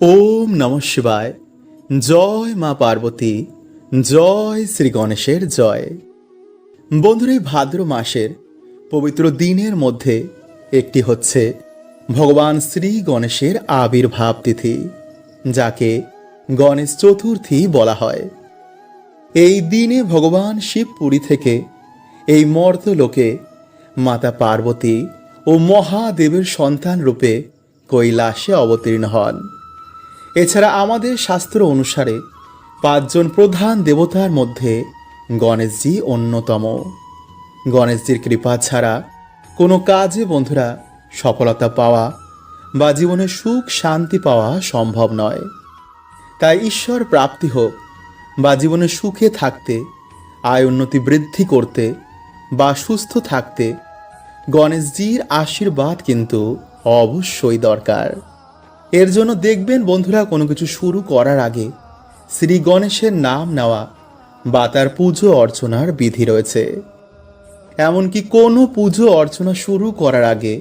ওম নম শিবায়। জয় মা পার্বতী, জয় শ্রী গণেশের জয়। বন্ধুরা, এই ভাদ্র মাসের পবিত্র দিনের মধ্যে একটি হচ্ছে ভগবান শ্রী গণেশের আবির্ভাব তিথি, যাকে গণেশ চতুর্থী বলা হয়। এই দিনে ভগবান শিব পুরী থেকে এই মর্তলোকে মাতা পার্বতী ও মহাদেবের সন্তান রূপে কৈলাসে অবতীর্ণ হন। এছাড়া আমাদের শাস্ত্র অনুসারে পাঁচজন প্রধান দেবতার মধ্যে গণেশজি অন্যতম। গণেশজির কৃপা ছাড়া কোনো কাজে বন্ধুরা সফলতা পাওয়া বা জীবনে সুখ শান্তি পাওয়া সম্ভব নয়। তাই ঈশ্বর প্রাপ্তি হোক বা জীবনে সুখে থাকতে, আয় উন্নতি বৃদ্ধি করতে বা সুস্থ থাকতে, গণেশজির আশীর্বাদ কিন্তু অবশ্যই দরকার। এর জন্য দেখবেন বন্ধুরা কোনো কিছু শুরু করার আগে শ্রী গণেশের নাম নেওয়া বা তার পুজো অর্চনার বিধি রয়েছে। এমনকি কোনো পুজো অর্চনা শুরু করার আগে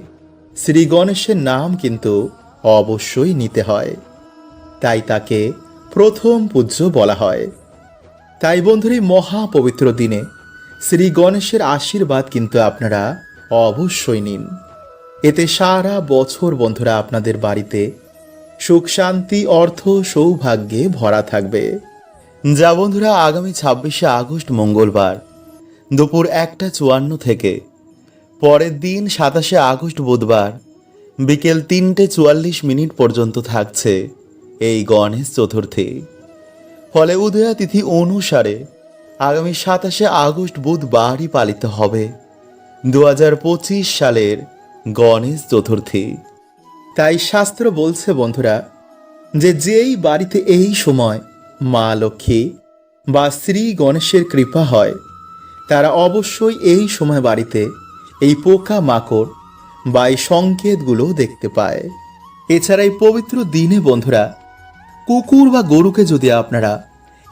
শ্রী গণেশের নাম কিন্তু অবশ্যই নিতে হয়। তাই তাকে প্রথম পূজ্য বলা হয়। তাই বন্ধুর, এই মহাপবিত্র দিনে শ্রী গণেশের আশীর্বাদ কিন্তু আপনারা অবশ্যই নিন। এতে সারা বছর বন্ধুরা আপনাদের বাড়িতে সুখ, শান্তি, অর্থ, সৌভাগ্যে ভরা থাকবে। যা বন্ধুরা, আগামী ছাব্বিশে আগস্ট মঙ্গলবার, দুপুর একটা চুয়ান্ন থেকে। পরের দিন সাতাশে আগস্ট বুধবার, বিকেল তিনটে চুয়াল্লিশ মিনিট পর্যন্ত থাকছে এই গণেশ চতুর্থী। ফলে উদয়া তিথি অনুসারে আগামী সাতাশে আগস্ট বুধবারই পালিত হবে দু হাজার পঁচিশ সালের গণেশ চতুর্থী। তাই শাস্ত্র বলছে, বন্ধুরা, যে যেই বাড়িতে এই সময় মা লক্ষ্মী বা শ্রী গণেশের কৃপা হয়, তারা অবশ্যই এই সময় বাড়িতে এই পোকা মাকড় বা এই সংকেতগুলো দেখতে পায়। এছাড়া এই পবিত্র দিনে, বন্ধুরা, কুকুর বা গরুকে যদি আপনারা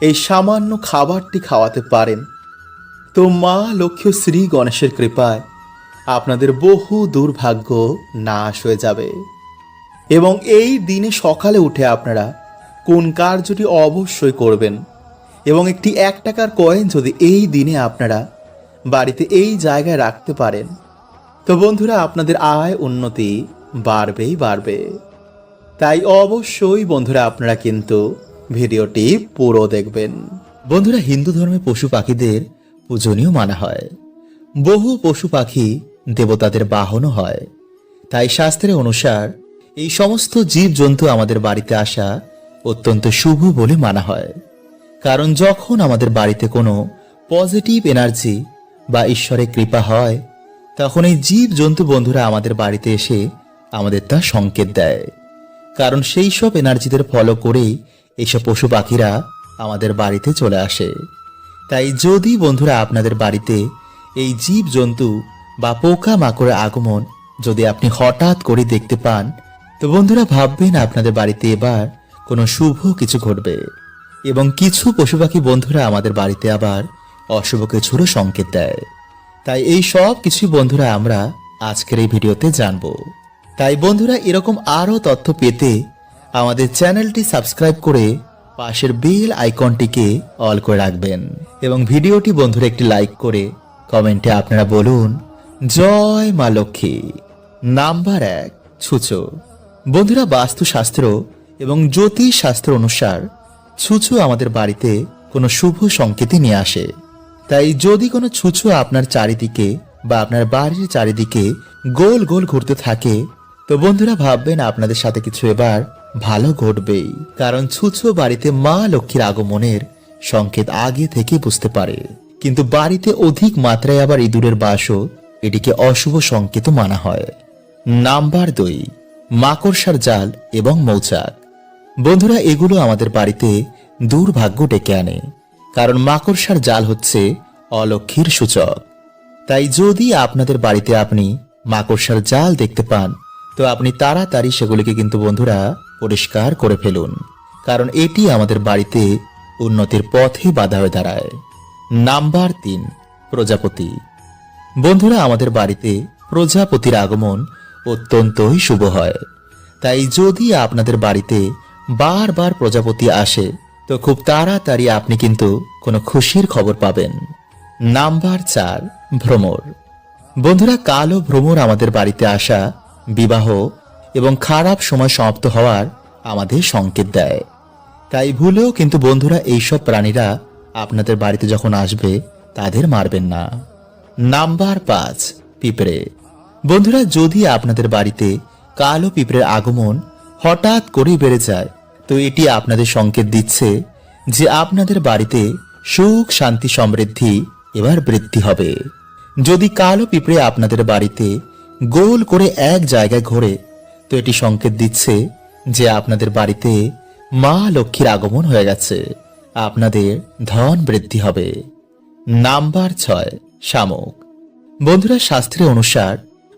এই সামান্য খাবারটি খাওয়াতে পারেন, তো মা লক্ষ্য শ্রী গণেশের কৃপায় আপনাদের বহু দুর্ভাগ্য নাশ হয়ে যাবে। এবং এই দিনে সকালে উঠে আপনারা কোন কার্যটি অবশ্যই করবেন। এবং একটি এক টাকার কয়েন যদি এই দিনে আপনারা বাড়িতে এই জায়গায় রাখতে পারেন। তো বন্ধুরা, আপনাদের আয় উন্নতি বাড়বেই বাড়বে। তাই অবশ্যই বন্ধুরা, আপনারা কিন্তু ভিডিওটি পুরো দেখবেন। বন্ধুরা, হিন্দু ধর্মে পশু পাখিদের পূজনীয় মানা হয়। বহু পশু পাখি দেবতাদের বাহনও হয়। তাই শাস্ত্রের অনুসার এই সমস্ত জীব জন্তু আমাদের বাড়িতে আসা অত্যন্ত শুভ বলে মানা হয়। কারণ যখন আমাদের বাড়িতে কোনো পজিটিভ এনার্জি বা ঈশ্বরের কৃপা হয়, তখন এই জীব জন্তু বন্ধুরা আমাদের বাড়িতে এসে আমাদের তা সংকেত দেয়। কারণ সেই সব এনার্জিদের ফলো করেই এইসব পশু পাখিরা আমাদের বাড়িতে চলে আসে। তাই যদি বন্ধুরা আপনাদের বাড়িতে এই জীব জন্তু বা পোকা মাকড়ের আগমন যদি আপনি হঠাৎ করে দেখতে পান তো বন্ধুরা, ভাববেন আপনাদের বাড়িতে এবার কোনো শুভ কিছু ঘটবে। এবং কিছু পশু পাখি বন্ধুরা আমাদের বাড়িতে আবার অশুভ কিছুরও সংকেত দেয়। তাই এই সব কিছু বন্ধুরা আমরা আজকের এই ভিডিওতে জানব। তাই বন্ধুরা, এরকম আরও তথ্য পেতে আমাদের চ্যানেলটি সাবস্ক্রাইব করে পাশের বেল আইকনটিকে অল করে রাখবেন। এবং ভিডিওটি বন্ধুরা একটি লাইক করে কমেন্টে আপনারা বলুন, জয় মা লক্ষ্মী। নাম্বার এক, ছুচো। বন্ধুরা বাস্তুশাস্ত্র এবং জ্যোতিষ শাস্ত্র অনুসার ছুঁচো আমাদের বাড়িতে কোনো শুভ সংকেতই নিয়ে আসে। তাই যদি কোনো ছুঁচো আপনার চারিদিকে বা আপনার বাড়ির চারিদিকে গোল গোল ঘুরতে থাকে, তো বন্ধুরা ভাববেন আপনাদের সাথে কিছু এবার ভালো ঘটবেই, কারণ ছুঁচো বাড়িতে মা লক্ষ্মীর আগমনের সংকেত আগে থেকে বুঝতে পারে। কিন্তু বাড়িতে অধিক মাত্রায় আবার ইঁদুরের বাসও এটিকে অশুভ সংকেত মানা হয়। নাম্বার দুই মাকড়সার জাল এবং মৌচাক। বন্ধুরা, এগুলো আমাদের বাড়িতে দুর্ভাগ্য ডেকে আনে, কারণ মাকড়সার জাল হচ্ছে অলক্ষীর সূচক। তাই যদি আপনাদের বাড়িতে আপনি মাকড়সার জাল দেখতে পান, তো আপনি তাড়াতাড়ি সেগুলিকে কিন্তু বন্ধুরা পরিষ্কার করে ফেলুন, কারণ এটি আমাদের বাড়িতে উন্নতির পথে বাধা হয়ে দাঁড়ায়। নাম্বার তিন, প্রজাপতি। বন্ধুরা, আমাদের বাড়িতে প্রজাপতির আগমন অত্যন্তই শুভ হয়। তাই যদি আপনাদের বাড়িতে বারবার প্রজাপতি আসে, তো খুব তাড়াতাড়ি আপনি কিন্তু কোনো খুশির খবর পাবেন। নাম্বার চার, ভ্রমর। বন্ধুরা, কালো ভ্রমর আমাদের বাড়িতে আসা বিবাহ এবং খারাপ সময় সমাপ্ত হওয়ার আমাদের সংকেত দেয়। তাই ভুলেও কিন্তু বন্ধুরা এইসব প্রাণীরা আপনাদের বাড়িতে যখন আসবে, তাদের মারবেন না। নাম্বার পাঁচ, পিঁপড়ে। বন্ধুরা, যদি আপনাদের বাড়িতে কালো পিঁপড়ের আগমন হঠাৎ করেই বেড়ে যায়, তো এটি আপনাদের সংকেত দিচ্ছে যে আপনাদের বাড়িতে সুখ, শান্তি, সমৃদ্ধি এবার বৃদ্ধি হবে। যদি কালো পিঁপড়ে আপনাদের বাড়িতে গোল করে এক জায়গায় ঘোরে, তো এটি সংকেত দিচ্ছে যে আপনাদের বাড়িতে মা লক্ষ্মীর আগমন হয়ে গেছে। আপনাদের ধন বৃদ্ধি হবে। নাম্বার ছয়, শামুক। বন্ধুরা, শাস্ত্রের অনুসার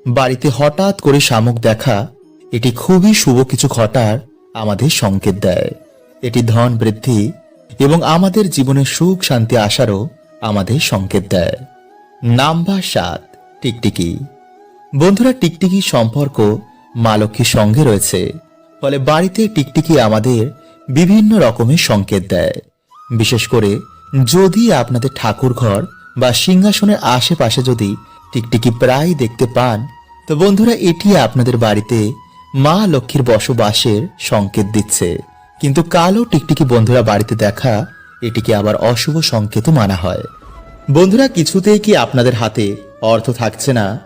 বাড়িতে হঠাৎ করে শামুক দেখা, এটি খুবই শুভ কিছু ঘটার আমাদের সংকেত দেয়। এটি ধন বৃদ্ধি এবং আমাদের জীবনে সুখ, শান্তি আসারও আমাদের সংকেত দেয়। নাম্বার সাত, টিকটিকি। বন্ধুরা টিকটিকি সম্পর্ক মা লক্ষ্মীর সঙ্গে রয়েছে। ফলে বাড়িতে টিকটিকি আমাদের বিভিন্ন রকমের সংকেত দেয়। বিশেষ করে যদি আপনাদের ঠাকুর ঘর বা সিংহাসনের আশেপাশে যদি টিকটিকি প্রায় দেখতে পান তো বন্ধুরা এটি আপনাদের বাড়িতে মা লক্ষ্মীর বসবাসের সংকেত দিচ্ছে। কিন্তু কালো টিকটিকি বন্ধুরা বাড়িতে দেখা, এটিকে আবার অশুভ সংকেতও মানা হয়। বন্ধুরা, কিছুতেই কি আপনাদের হাতে অর্থ থাকছে না?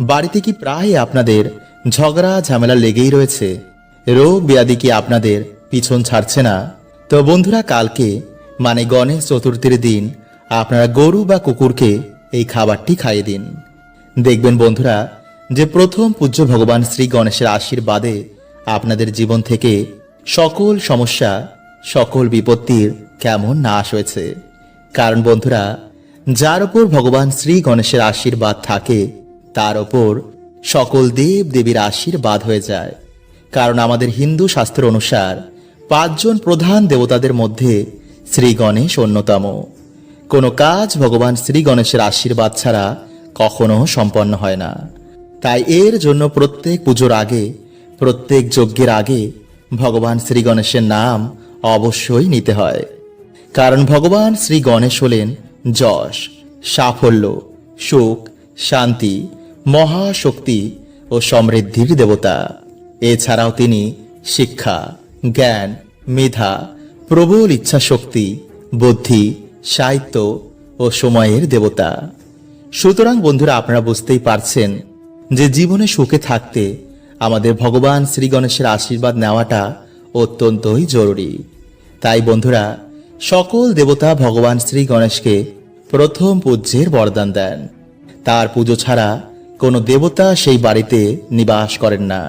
বাড়িতে কি প্রায় আপনাদের ঝগড়া, ঝামেলা লেগেই রয়েছে? রোগ, ব্যাধি কি আপনাদের পিছন ছাড়ছে না? তো বন্ধুরা, কালকে মানে গণেশ চতুর্থীর দিন আপনারা গরু বা কুকুরকে এই খাবারটি খাইয়ে দিন। দেখবেন বন্ধুরা যে প্রথম পূজ্য ভগবান শ্রী গণেশের আশীর্বাদে আপনাদের জীবন থেকে সকল সমস্যা, সকল বিপত্তির কেমন নাশ হয়েছে। কারণ বন্ধুরা, যার ওপর ভগবান শ্রী গণেশের আশীর্বাদ থাকে, তার ওপর সকল দেব দেবীর আশীর্বাদ হয়ে যায়। কারণ আমাদের হিন্দু শাস্ত্র অনুসার পাঁচজন প্রধান দেবতাদের মধ্যে শ্রী গণেশ অন্যতম। কোনো কাজ ভগবান শ্রী গণেশের আশীর্বাদ ছাড়া কখনো সম্পন্ন হয় না। তাই এর জন্য প্রত্যেক পুজোর আগে, প্রত্যেক যজ্ঞের আগে ভগবান শ্রী গণেশের নাম অবশ্যই নিতে হয়। কারণ ভগবান শ্রী গণেশ হলেন যশ, সাফল্য সুখ শান্তি, মহাশক্তি ও সমৃদ্ধির দেবতা। এছাড়াও তিনি শিক্ষা, জ্ঞান, মেধা, প্রবল ইচ্ছাশক্তি, বুদ্ধি, সাহিত্য ও সময়ের দেবতা। সুতরাং বন্ধুরা, আপনারা বুঝতেই পারছেন যে জীবনে সুখে থাকতে আমাদের ভগবান শ্রী গণেশের আশীর্বাদ নেওয়াটা অত্যন্তই জরুরি। তাই বন্ধুরা, সকল দেবতা ভগবান শ্রী গণেশকে প্রথম পূজ্যের বরদান দেন। তার পুজো ছাড়া কোনো দেবতা সেই বাড়িতে নিবাস করেন না।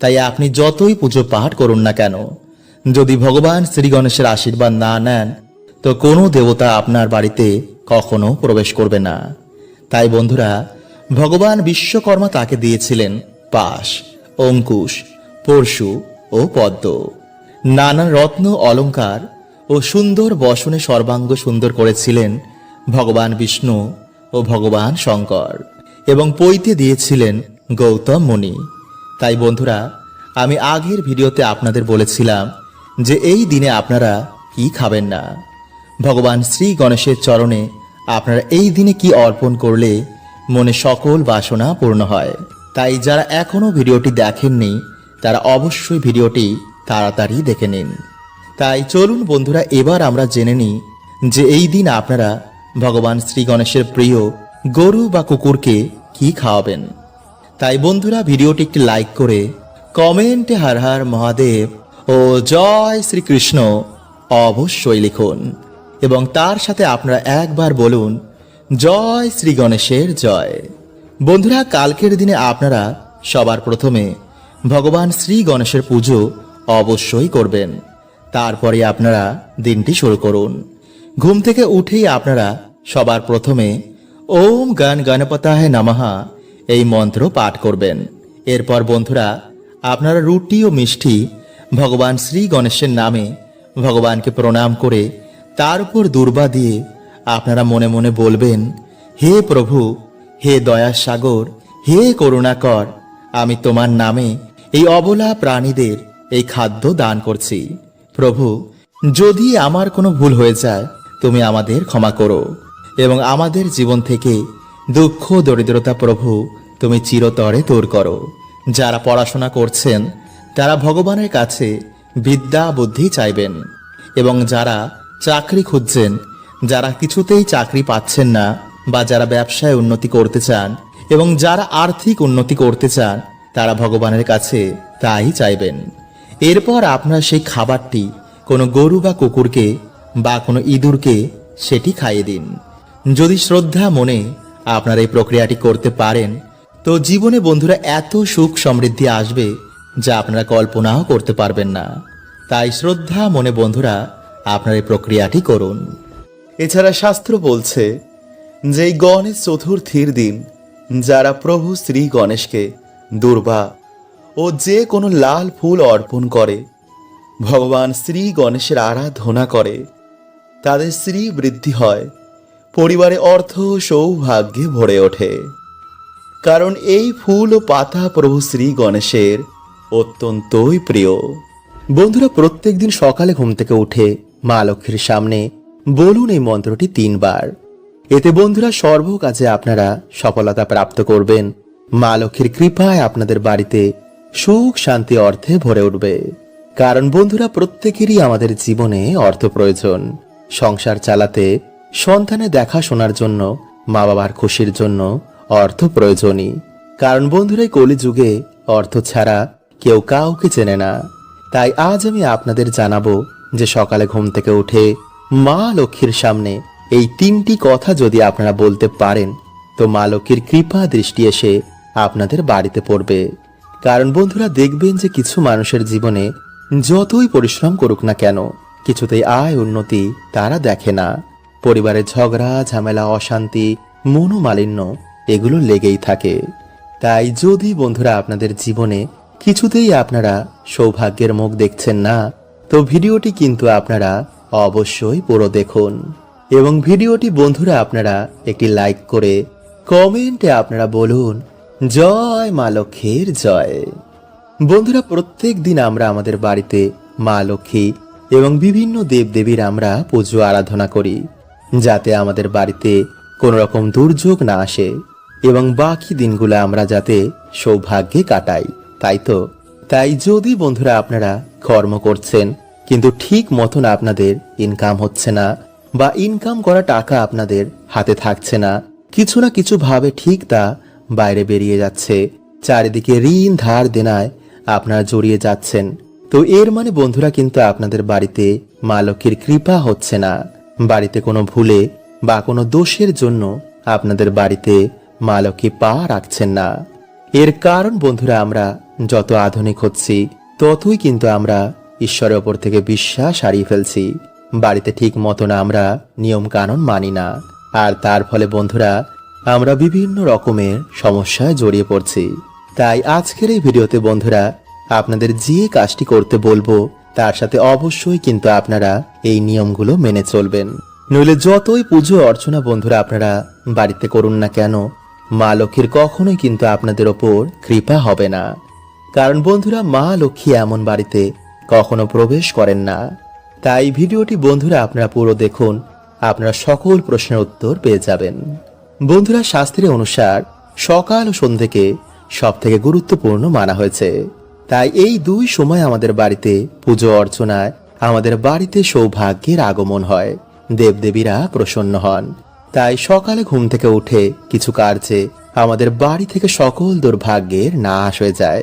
তাই আপনি যতই পুজো পাঠ করুন না কেন, যদি ভগবান শ্রী গণেশের আশীর্বাদ না নেন, তো কোনো দেবতা আপনার বাড়িতে কখনো প্রবেশ করবে না। তাই বন্ধুরা ভগবান বিশ্বকর্মা তাকে দিয়েছিলেন পাশ, অঙ্কুশ, পরশু ও পদ্ম। নানা রত্ন অলংকার ও সুন্দর বসনে সর্বাঙ্গ সুন্দর করেছিলেন ভগবান বিষ্ণু ও ভগবান শঙ্কর এবং পৈতে দিয়েছিলেন গৌতম মুনি। তাই বন্ধুরা, আমি আগের ভিডিওতে আপনাদের বলেছিলাম যে এই দিনে আপনারা কি খাবেন না। ভগবান শ্রী গণেশের চরণে আপনারা এই দিনে কি অর্পণ করলে মনে সকল বাসনা পূর্ণ হয়। তাই যারা এখনও ভিডিওটি দেখেননি, তারা অবশ্যই ভিডিওটি তাড়াতাড়ি দেখে নিন। তাই চলুন বন্ধুরা, এবার আমরা জেনে নিই যে এই দিন আপনারা ভগবান শ্রী গণেশের প্রিয় গরু বা কুকুরকে কি খাওয়াবেন। তাই বন্ধুরা, ভিডিওটি একটি লাইক করে কমেন্টে হার হার মহাদেব ও জয় শ্রীকৃষ্ণ অবশ্যই লিখুন। এবং তার সাথে আপনারা একবার বলুন জয় শ্রী গণেশের জয়। বন্ধুরা, কালকের দিনে আপনারা সবার প্রথমে ভগবান শ্রী গণেশের পুজো অবশ্যই করবেন। তারপরে আপনারা দিনটি শুরু করুন। ঘুম থেকে উঠেই আপনারা সবার প্রথমে ওম গান গণপতায় নামাহা এই মন্ত্র পাঠ করবেন। এরপর বন্ধুরা, আপনারা রুটি ও মিষ্টি ভগবান শ্রী গণেশের নামে ভগবানকে প্রণাম করে তার উপর দুর্বা দিয়ে আপনারা মনে মনে বলবেন, হে প্রভু, হে দয়া সাগর, হে করুণাকর, আমি তোমার নামে এই অবলা প্রাণীদের এই খাদ্য দান করছি। প্রভু, যদি আমার কোনো ভুল হয়ে যায়, তুমি আমাদের ক্ষমা করো এবং আমাদের জীবন থেকে দুঃখ, দরিদ্রতা, প্রভু, তুমি চিরতরে দূর করো। যারা পড়াশোনা করছেন, তারা ভগবানের কাছে বিদ্যা, বুদ্ধি চাইবেন এবং যারা চাকরি খুঁজছেন যারা কিছুতেই চাকরি পাচ্ছেন না বা যারা ব্যবসায় উন্নতি করতে চান এবং যারা আর্থিক উন্নতি করতে চান, তারা ভগবানের কাছে তাই চাইবেন। এরপর আপনার সেই খাবারটি কোনো গরু বা কুকুরকে বা কোনো ইঁদুরকে সেটি খাইয়ে দিন। যদি শ্রদ্ধা মনে আপনার এই প্রক্রিয়াটি করতে পারেন, তো জীবনে বন্ধুরা এত সুখ সমৃদ্ধি আসবে যা আপনারা কল্পনাও করতে পারবেন না। তাই শ্রদ্ধা মনে বন্ধুরা আপনার এই প্রক্রিয়াটি করুন। এছাড়া শাস্ত্র বলছে যে গণেশ চতুর্থীর দিন যারা প্রভু শ্রী গণেশকে দুর্বা ও যে কোনো লাল ফুল অর্পণ করে, ভগবান শ্রী গণেশের আরাধনা করে, তাদের শ্রী বৃদ্ধি হয়, পরিবারে অর্থ সৌভাগ্যে ভরে ওঠে। কারণ এই ফুল ও পাতা প্রভু শ্রী গণেশের অত্যন্তই প্রিয়। বন্ধুরা, প্রত্যেকদিন সকালে ঘুম থেকে উঠে মা লক্ষ্মীর সামনে বলুন এই মন্ত্রটি তিনবার। এতে বন্ধুরা সর্ব কাজে আপনারা সফলতা প্রাপ্ত করবেন। মা লক্ষ্মীর কৃপায় আপনাদের বাড়িতে সুখ, শান্তি, অর্থে ভরে উঠবে। কারণ বন্ধুরা প্রত্যেকেরই আমাদের জীবনে অর্থ প্রয়োজন। সংসার চালাতে সন্তানের দেখাশোনার জন্য মা বাবার খুশির জন্য অর্থ প্রয়োজনই। কারণ বন্ধুরা কলিযুগে অর্থ ছাড়া কেউ কাউকে চেনে না। তাই আজ আমি আপনাদের জানাব যে সকালে ঘুম থেকে উঠে মা লক্ষ্মীর সামনে এই তিনটি কথা যদি আপনারা বলতে পারেন, তো মা লক্ষ্মীর কৃপা দৃষ্টি এসে আপনাদের বাড়িতে পড়বে। কারণ বন্ধুরা, দেখবেন যে কিছু মানুষের জীবনে যতই পরিশ্রম করুক না কেন, কিছুতেই আয় উন্নতি তারা দেখে না। পরিবারের ঝগড়া, ঝামেলা, অশান্তি, মনোমালিন্য এগুলো লেগেই থাকে। তাই যদি বন্ধুরা আপনাদের জীবনে কিছুতেই আপনারা সৌভাগ্যের মুখ দেখছেন না, তো ভিডিওটি কিন্তু আপনারা অবশ্যই পুরো দেখুন। এবং ভিডিওটি বন্ধুরা আপনারা একটি লাইক করে কমেন্টে আপনারা বলুন, জয় মা লক্ষ্মীর জয়। বন্ধুরা, প্রত্যেক দিন আমরা আমাদের বাড়িতে মা লক্ষ্মী এবং বিভিন্ন দেবদেবীর আমরা পুজো আরাধনা করি, যাতে আমাদের বাড়িতে কোনো রকম দুর্যোগ না আসে এবং বাকি দিনগুলো আমরা যাতে সৌভাগ্যে কাটাই। তাই তো? তাই যদি বন্ধুরা আপনারা কর্ম করছেন কিন্তু ঠিক মতন আপনাদের ইনকাম হচ্ছে না বা ইনকাম করা টাকা আপনাদের হাতে থাকছে না। কিছু না কিছু ভাবে ঠিক তা বাইরে বেরিয়ে যাচ্ছে। চারিদিকে ঋণ ধার দেনায় আপনারা জড়িয়ে যাচ্ছেন। তো এর মানে বন্ধুরা কিন্তু আপনাদের বাড়িতে মা লক্ষ্মীর কৃপা হচ্ছে না। বাড়িতে কোনো ভুলে বা কোনো দোষের জন্য আপনাদের বাড়িতে মা লক্ষ্মী পা রাখছেন না। এর কারণ বন্ধুরা আমরা যত আধুনিক হচ্ছি, ততই কিন্তু আমরা ঈশ্বরের ওপর থেকে বিশ্বাস হারিয়ে ফেলছি। বাড়িতে ঠিক মতন আমরা নিয়ম কানুন মানি না। আর তার ফলে, বন্ধুরা, আমরা বিভিন্ন রকমের সমস্যায় জড়িয়ে পড়ছি। তাই আজকের এই ভিডিওতে, বন্ধুরা, আপনাদের যে কাজটি করতে বলব, তার সাথে অবশ্যই কিন্তু আপনারা এই নিয়মগুলো মেনে চলবেন। নইলে যতই পুজো অর্চনা, বন্ধুরা, আপনারা বাড়িতে করুন না কেন, মা লক্ষ্মীর কখনোই কিন্তু আপনাদের ওপর কৃপা হবে না। কারণ, বন্ধুরা, মা লক্ষ্মী এমন বাড়িতে কখনো প্রবেশ করেন না। তাই ভিডিওটি বন্ধুরা আপনারা পুরো দেখুন। আপনারা সকল প্রশ্নের উত্তর পেয়ে যাবেন। বন্ধুরা শাস্ত্রের অনুসার সকাল ও সন্ধ্যেকে সব থেকে গুরুত্বপূর্ণ মানা হয়েছে। তাই এই দুই সময় আমাদের বাড়িতে পুজো অর্চনায় আমাদের বাড়িতে সৌভাগ্যের আগমন হয়। দেবদেবীরা প্রসন্ন হন। তাই সকালে ঘুম থেকে উঠে কিছু কার্যে আমাদের বাড়ি থেকে সকল দুর্ভাগ্যের নাশ হয়ে যায়।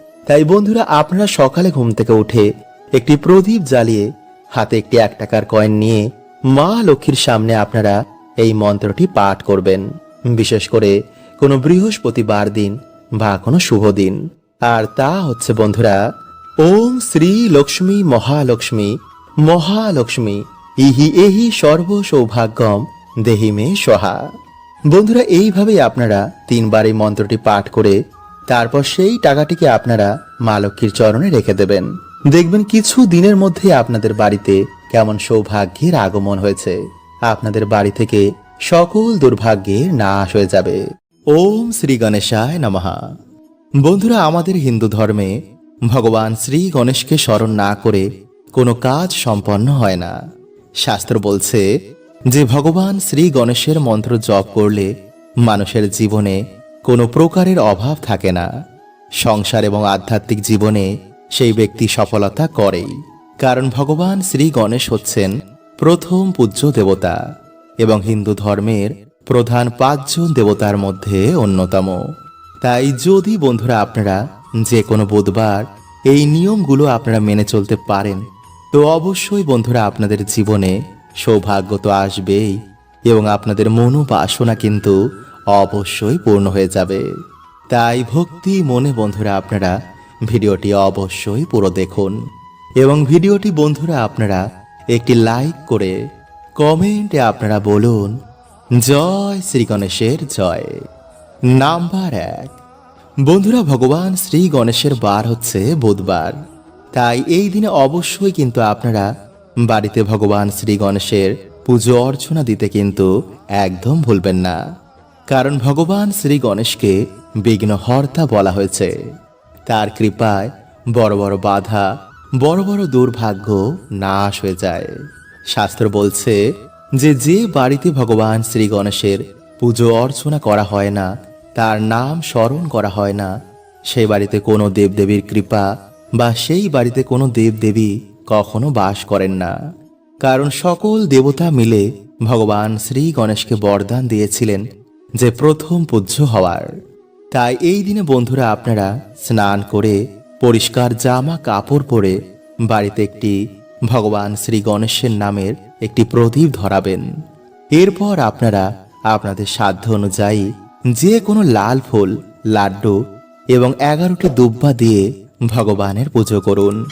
তাই বন্ধুরা, আপনারা সকালে ঘুম থেকে উঠে একটি প্রদীপ জ্বালিয়ে হাতে একটি এক টাকার কয়েন নিয়ে মা লক্ষ্মীর সামনে আপনারা এই মন্ত্রটি পাঠ করবেন। বিশেষ করে কোনো বৃহস্পতিবার দিন বা কোনো শুভ দিন। আর তা হচ্ছে বন্ধুরা, ওম শ্রী লক্ষ্মী মহালক্ষ্মী মহালক্ষ্মী, ইহি এহি সর্ব সৌভাগ্যম দেহি মে সহা বন্ধুরা, এইভাবেই আপনারা তিনবার এই মন্ত্রটি পাঠ করে তারপর সেই টাকাটিকে আপনারা মা লক্ষ্মীর চরণে রেখে দেবেন। দেখবেন কিছু দিনের মধ্যে আপনাদের বাড়িতে কেমন সৌভাগ্যের আগমন হয়েছে। আপনাদের বাড়ি থেকে সকল দুর্ভাগ্যের নাশ হয়ে যাবে। ওম শ্রী গণেশায় নমহা বন্ধুরা, আমাদের হিন্দু ধর্মে ভগবান শ্রী গণেশকে স্মরণ না করে কোনো কাজ সম্পন্ন হয় না। শাস্ত্র বলছে যে, ভগবান শ্রী গণেশের মন্ত্র জপ করলে মানুষের জীবনে কোনো প্রকারের অভাব থাকে না। সংসার এবং আধ্যাত্মিক জীবনে সেই ব্যক্তি সফলতা করেই। কারণ ভগবান শ্রী গণেশ হচ্ছেন প্রথম পূজ্য দেবতা এবং হিন্দু ধর্মের প্রধান পাঁচজন দেবতার মধ্যে অন্যতম। তাই যদি বন্ধুরা আপনারা যে কোনো বুধবার এই নিয়মগুলো আপনারা মেনে চলতে পারেন, তো অবশ্যই বন্ধুরা আপনাদের জীবনে সৌভাগ্য তো আসবেই এবং আপনাদের মনোবাসনা কিন্তু অবশ্যই পূর্ণ হয়ে যাবে। তাই ভক্তি মনে বন্ধুরা আপনারা ভিডিওটি অবশ্যই পুরো দেখুন এবং ভিডিওটি বন্ধুরা আপনারা একটি লাইক করে কমেন্টে আপনারা বলুন, জয় শ্রী গণেশের জয়। নাম্বার এক। বন্ধুরা, ভগবান শ্রী গণেশের বার হচ্ছে বুধবার। তাই এই দিনে অবশ্যই কিন্তু আপনারা বাড়িতে ভগবান শ্রী গণেশের পুজো অর্চনা দিতে কিন্তু একদম ভুলবেন না। কারণ ভগবান শ্রী গণেশকে বিঘ্নহর্তা বলা হয়েছে। তার কৃপায় বড় বড় বাধা, বড় বড় দুর্ভাগ্য নাশ হয়ে যায়। শাস্ত্র বলছে যে যে বাড়িতে ভগবান শ্রী গণেশের পুজো অর্চনা করা হয় না, তার নাম স্মরণ করা হয় না সেই বাড়িতে কোনো দেবদেবীর কৃপা বা সেই বাড়িতে কোনো দেবদেবী কখনো বাস করেন না। কারণ সকল দেবতা মিলে ভগবান শ্রী গণেশকে বরদান দিয়েছিলেন যে প্রথম পূজ্য হওয়ার। তাই এই দিনে বন্ধুরা আপনারা স্নান করে পরিষ্কার জামা কাপড় পরে বাড়িতে একটি ভগবান শ্রী গণেশের নামের একটি প্রদীপ ধরাবেন। এরপর আপনারা আপনাদের সাধ্য অনুযায়ী যে কোনো লাল ফুল, লাড্ডু এবং এগারোটি দুব্বা দিয়ে ভগবানের পুজো করুন।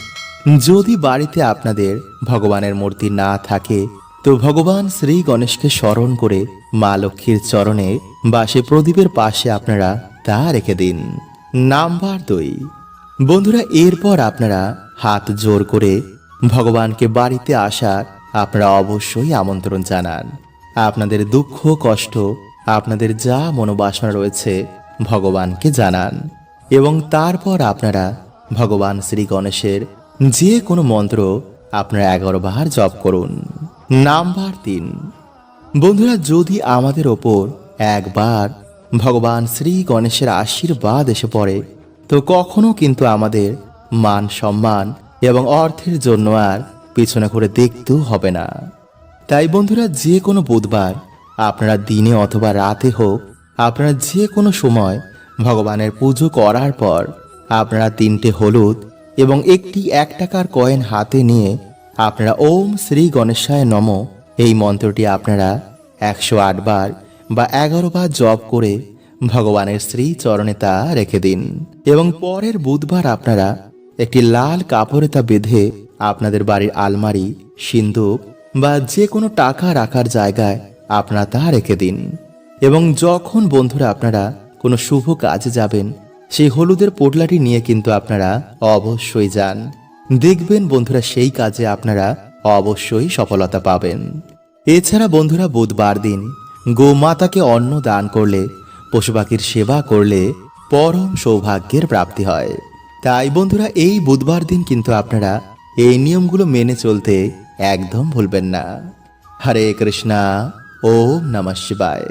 যদি বাড়িতে আপনাদের ভগবানের মূর্তি না থাকে তো ভগবান শ্রী গণেশকে স্মরণ করে মা লক্ষ্মীর চরণে বা সে প্রদীপের পাশে আপনারা তা রেখে দিন। নাম্বার দুই। বন্ধুরা, এরপর আপনারা হাত জোর করে ভগবানকে বাড়িতে আসার আপনারা অবশ্যই আমন্ত্রণ জানান। আপনাদের দুঃখ, কষ্ট, আপনাদের যা মনোবাসনা রয়েছে ভগবানকে জানান। এবং তারপর আপনারা ভগবান শ্রী গণেশের যে কোনো মন্ত্র আপনারা এগারো বার জপ করুন। নাম্বার তিন। বন্ধুরা, যদি আমাদের ওপর একবার ভগবান শ্রী গণেশের আশীর্বাদ এসে পড়ে, তো কখনো কিন্তু আমাদের মান সম্মান এবং অর্থের জন্য আর পিছনে করে দেখতেও হবে না। তাই বন্ধুরা, যে কোনো বুধবার, আপনারা দিনে অথবা রাতে হোক, আপনারা যে কোনো সময় ভগবানের পুজো করার পর আপনারা তিনটে হলুদ এবং একটি এক টাকার কয়েন হাতে নিয়ে আপনারা ওম শ্রী গণেশায় নম। এই মন্ত্রটি আপনারা একশো বার বা এগারো বার জপ করে ভগবানের শ্রী চরণে তা রেখে দিন। এবং পরের বুধবার আপনারা একটি লাল কাপড়ে তা বেঁধে আপনাদের বাড়ির আলমারি, সিন্দুক বা যে কোনো টাকা রাখার জায়গায় আপনারা তা রেখে দিন। এবং যখন বন্ধুরা আপনারা কোনো শুভ কাজে যাবেন, সেই হলুদের পোটলাটি নিয়ে কিন্তু আপনারা অবশ্যই যান। দেখবেন বন্ধুরা সেই কাজে আপনারা অবশ্যই সফলতা পাবেন। এছাড়া বন্ধুরা বুধবার দিন গোমাতাকে অন্ন দান করলে, পশু পাখির সেবা করলে পরম সৌভাগ্যের প্রাপ্তি হয়। তাই বন্ধুরা এই বুধবার দিন কিন্তু আপনারা এই নিয়মগুলো মেনে চলতে একদম ভুলবেন না। হরে কৃষ্ণা, ওম নমঃ শিবায়।